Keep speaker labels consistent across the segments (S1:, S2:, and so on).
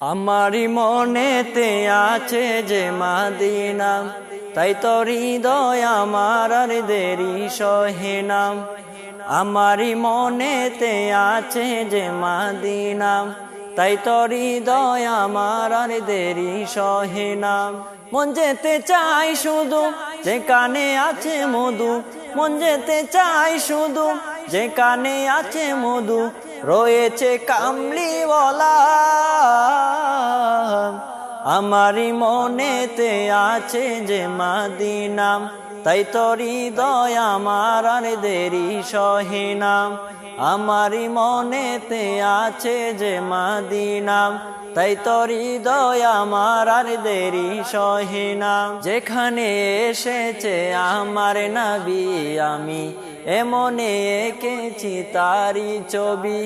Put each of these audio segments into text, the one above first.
S1: আমারি মনেতে আছে যে মাদিনা, তাই তো হৃদয় আমার আর দেরি সহে নাম আমারি মনেতে আছে যে মাদিনা, তাই তো হৃদয় আমার আর দেরি সহে নাম মন যেতে চাই শুধু যে কানে আছে মধু, মন যেতে চাই শুধু যে কানে আছে মধু, রয়েছে কামলিওয়ালা। আমারি মনেতে আছে যে মাদিনাম, তাই তো হৃদয় আমার আর দেরি সহে নাম। আমারি মনেতে আছে যে মাদিনাম, তাই তো হৃদয় আমার আর দেরি সহে নাম। যেখানে এসেছে আমার নবী আমি, এমনে এঁকেছি তারি ছবি।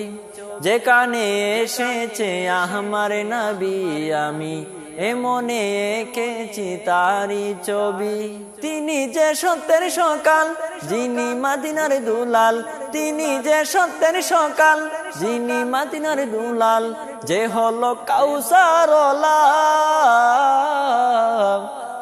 S1: যেখানে এসেছে আমার নবী আমি এমনে এঁকেছি তারি ছবি। তিনি যে সত্যের সকাল, যিনি মাদিনার দুলাল। তিনি যে সত্যের সকাল, যিনি মাদিনার দুলাল। যে হলো কাউসার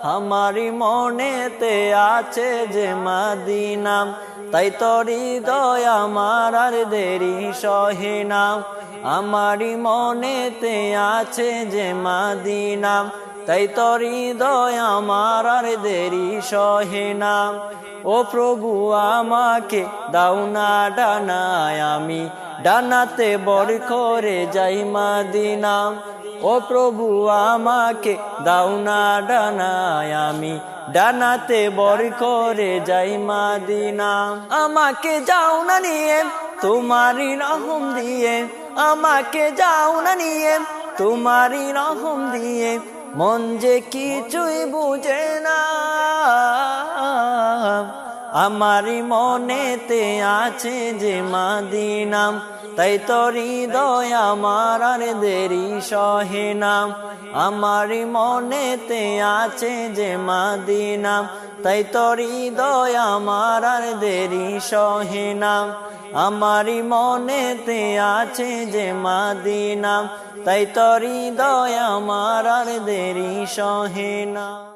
S1: আমারি মনেতে আছে যে মাদিনাম তাই তো হৃদয় আমার আর দেরি সহে নাম আমারি মনেতে আছে যে মাদিনাম তাই তো হৃদয় আমার আর দেরি সহে নাম ও প্রভু, আমাকে দাও না ডানায় আমি। ডানাতে বর করে যাই মাদিনাম ও প্রভু, আমাকে দাও না ডানায়, আমি ডানাতে বর করে যাই মাদিনা। আমাকে যাও না নিয়ে, তোমারই রহম দিয়ে। আমাকে যাও না নিয়ে, তোমারই রহম দিয়ে। মন যে কিছুই বুঝে না। আমারি মনেতে আছে যে মাদিনাম, তাই তো হৃদয় আমার আর দেরি সহে নাম আমারি মনেতে আছে যে মাদিনাম, তাই তো হৃদয় আমার আর দেরি সহে নাম আমারি মনেতে আছে যে মাদিনাম, তাই তো হৃদয় আমার আর দেরি সহে নাম